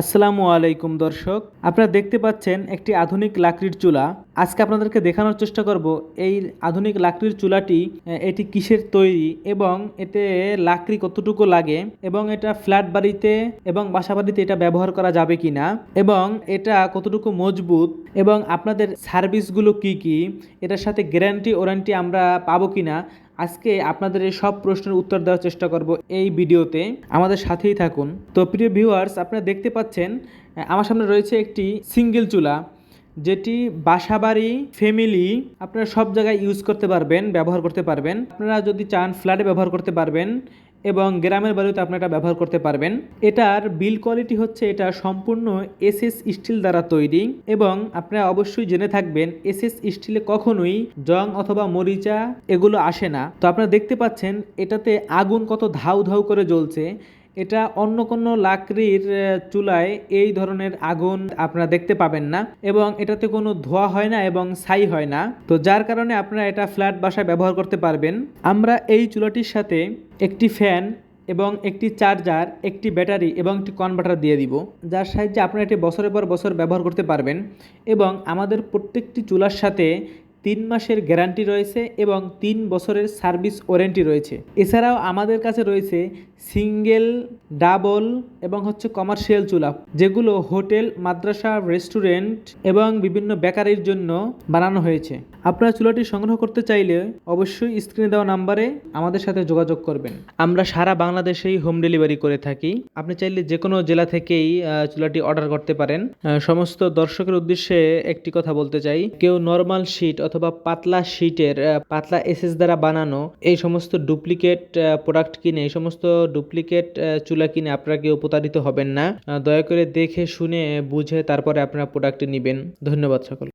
আসসালামু আলাইকুম দর্শক। আপনারা দেখতে পাচ্ছেন একটি আধুনিক লাকড়ির চুলা। আজকে আপনাদেরকে দেখানোর চেষ্টা করব এই আধুনিক লাকড়ির চুলাটি এটি কিসের তৈরি এবং এতে লাকড়ি কতটুকু লাগে এবং এটা ফ্ল্যাট বাড়িতে এবং বাসা বাড়িতে এটা ব্যবহার করা যাবে কিনা এবং এটা কতটুকু মজবুত এবং আপনাদের সার্ভিসগুলো কি কি, এটার সাথে গ্যারান্টি ওয়ারেন্টি আমরা পাবো কিনা আজকে আপনাদের এই সব প্রশ্নের উত্তর দেওয়ার চেষ্টা করব এই ভিডিওতে। আমাদের সাথেই থাকুন। তো প্রিয় ভিউয়ার্স আপনারা দেখতে পাচ্ছেন আমার সামনে রয়েছে একটি সিঙ্গেল চুলা, যেটি বাসাবাড়ি ফ্যামিলি আপনারা সব জায়গায় ইউজ করতে পারবেন, ব্যবহার করতে পারবেন। আপনারা যদি চান ফ্ল্যাটে ব্যবহার করতে পারবেন এবং গ্রামের বাড়িতে আপনি এটা ব্যবহার করতে পারবেন। এটার বিল কোয়ালিটি হচ্ছে এটা সম্পূর্ণ এসএস স্টিল দ্বারা তৈরি এবং আপনারা অবশ্যই জেনে থাকবেন এসএস স্টিলে কখনোই জং অথবা মরিচা এগুলো আসে না। তো আপনারা দেখতে পাচ্ছেন এটাতে আগুন কত ধাউ ধাউ করে জ্বলছে। এটা অন্য কোনো লাকড়ির চুলায় এই ধরনের আগুন আপনারা দেখতে পাবেন না এবং এটাতে কোনো ধোয়া হয় না এবং ছাই হয় না। তো যার কারণে আপনারা এটা ফ্ল্যাট বাসায় ব্যবহার করতে পারবেন। আমরা এই চুলাটির সাথে একটি ফ্যান এবং একটি চার্জার, একটি ব্যাটারি এবং একটি কনভার্টার দিয়ে দিব। যার সাহায্যে আপনারা এটি বছরের পর বছর ব্যবহার করতে পারবেন এবং আমাদের প্রত্যেকটি চুলার সাথে তিন মাসের গ্যারান্টি রয়েছে এবং তিন বছরের সার্ভিস ওয়ারেন্টি রয়েছে। এছাড়াও আমাদের কাছে রয়েছে সিঙ্গেল, ডাবল এবং হচ্ছে কমার্শিয়াল চুলা, যেগুলো হোটেল, মাদ্রাসা, রেস্টুরেন্ট এবং বিভিন্ন বেকারির জন্য বানানো হয়েছে। আপনারা চুলাটি সংগ্রহ করতে চাইলে অবশ্যই স্ক্রিনে দেওয়া নাম্বারে আমাদের সাথে যোগাযোগ করবেন। আমরা সারা বাংলাদেশেই হোম ডেলিভারি করে থাকি। আপনি চাইলে যে কোনো জেলা থেকেই চুলাটি অর্ডার করতে পারেন। সমস্ত দর্শকের উদ্দেশ্যে একটি কথা বলতে চাই। কেউ নর্মাল শিট অথবা পাতলা শিটের পাতলা এসএস দ্বারা বানানো এই সমস্ত ডুপ্লিকেট প্রোডাক্ট কিনে, এই সমস্ত ডুপ্লিকেট চুলা কিনে আপনারা কেউ প্রতারিত হবেন না। দয়া করে দেখে, শুনে, বুঝে তারপরে আপনারা প্রোডাক্টটি নেবেন। ধন্যবাদ সকল